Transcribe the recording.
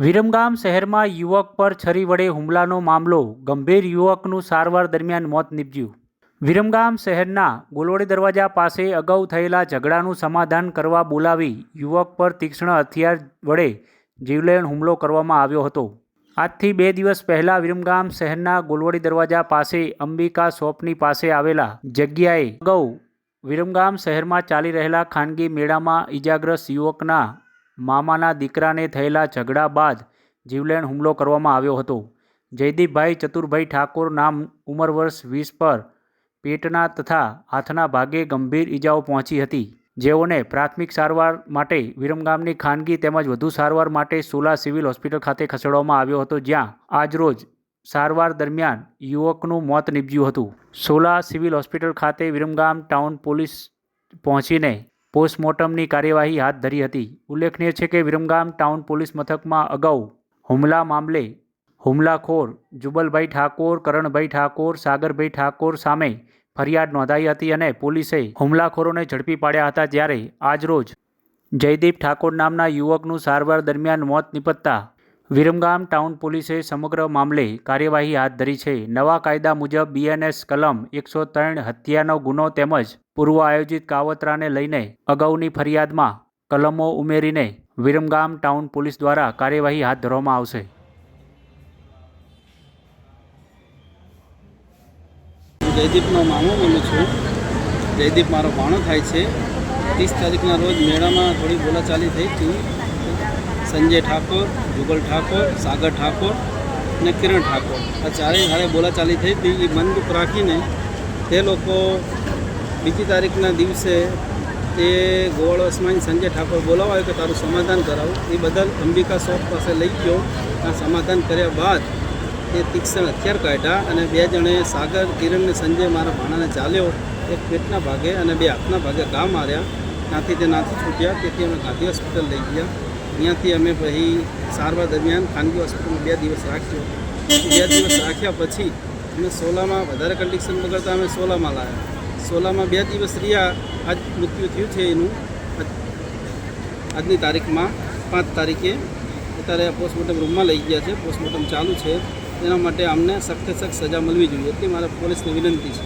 વિરમગામ શહેરમાં યુવક પર છરી વડે હુમલાનો મામલો. ગંભીર યુવકનું સારવાર દરમિયાન મોત નીપજ્યું. વિરમગામ શહેરના ગોલોડી દરવાજા પાસે અગાઉ થયેલા ઝઘડાનું સમાધાન કરવા બોલાવી યુવક પર તીક્ષ્ણ હથિયાર વડે જીવલેણ હુમલો કરવામાં આવ્યો હતો. આજથી બે દિવસ પહેલાં વિરમગામ શહેરના ગોલવડી દરવાજા પાસે અંબિકા શોપની પાસે આવેલા જગ્યાએ અગાઉ વિરમગામ શહેરમાં ચાલી રહેલા ખાનગી મેળામાં ઇજાગ્રસ્ત યુવકના મામાના દીકરાને થયેલા ઝઘડા બાદ જીવલેણ હુમલો કરવામાં આવ્યો હતો. જયદીપભાઈ ચતુરભાઈ ઠાકોર નામ ઉંમર વર્ષ વીસ પર પેટના તથા હાથના ભાગે ગંભીર ઈજાઓ પહોંચી હતી. જેઓને પ્રાથમિક સારવાર માટે વિરમગામની ખાનગી તેમજ વધુ સારવાર માટે સોલા સિવિલ હોસ્પિટલ ખાતે ખસેડવામાં આવ્યો હતો, જ્યાં આજરોજ સારવાર દરમિયાન યુવકનું મોત નીપજ્યું હતું. સોલા સિવિલ હોસ્પિટલ ખાતે વિરમગામ ટાઉન પોલીસ પહોંચીને પોસ્ટમોર્ટમની કાર્યવાહી હાથ ધરી હતી. ઉલ્લેખનીય છે કે વિરમગામ ટાઉન પોલીસ મથકમાં અગાઉ હુમલા મામલે હુમલાખોર જુબલભાઈ ઠાકોર, કરણભાઈ ઠાકોર, સાગરભાઈ ઠાકોર સામે ફરિયાદ નોંધાઈ હતી અને પોલીસે હુમલાખોરોને ઝડપી પાડ્યા હતા જ્યારે આજરોજ જયદીપ ઠાકોર નામના યુવકનું સારવાર દરમિયાન મોત નિપજતા વિરમગામ ટાઉન પોલીસે સમગ્ર મામલે કાર્યવાહી હાથ ધરી છે. નવા કાયદા મુજબ બીએનએસ કલમ એકસો ત્રણ હત્યાનો ગુનો તેમજ પૂર્વ આયોજિત કાવતરાને લઈને અગાઉની ફરિયાદમાં કલમો ઉમેરીને વિરમગામ ટાઉન પોલીસ દ્વારા કાર્યવાહી હાથ ધરવામાં આવશે. જયદીપનો મામો બોલું છું. જયદીપ મારો ભાણો થાય છે. ત્રીસ તારીખના રોજ મેળામાં થોડી બોલાચાલી થઈ હતી. સંજય ઠાકોર જુગલ ઠાકોર, સાગર ઠાકોર અને કિરણ ઠાકોર. આ ચારેય હારે બોલાચાલી થઈ હતી. એ બંદૂક રાખીને તે લોકો બીજી તારીખના દિવસે તે ગોવાળવસમાં સંજય ઠાકોર બોલાવાયો કે તારું સમાધાન કરાવું. એ બદલ અંબિકા શોપ પાસે લઈ ગયો. આ સમાધાન કર્યા બાદ એ તીક્ષ્ણ હથિયાર કાઢ્યા અને બે જણે સાગર, કિરણ સંજય મારા ભાણાને ચાલ્યો. એક પેટના ભાગે અને બે હાથના ભાગે ગા માર્યા. ત્યાંથી તે નાથી છૂટ્યા. તેથી અમે ગાંધી હોસ્પિટલ લઈ ગયા. અહીંયાથી અમે પછી સારવાર દરમિયાન ખાનગી હોસ્પિટલમાં બે દિવસ રાખ્યો. બે દિવસ રાખ્યા પછી અમે સોલામાં વધારે કન્ડિશન બગડતા અમે સોલામાં લાવ્યા સોલામાં બે દિવસ રહ્યા, આજ મૃત્યુ થયું છે એનું. આજની તારીખમાં પાંચ તારીખે અત્યારે પોસ્ટમોર્ટમ રૂમમાં લઈ ગયા છે પોસ્ટમોર્ટમ ચાલુ છે. એના માટે અમને સખ્ત સખ્ત સજા મળવી જોઈએ, એટલી મારા પોલીસને વિનંતી છે.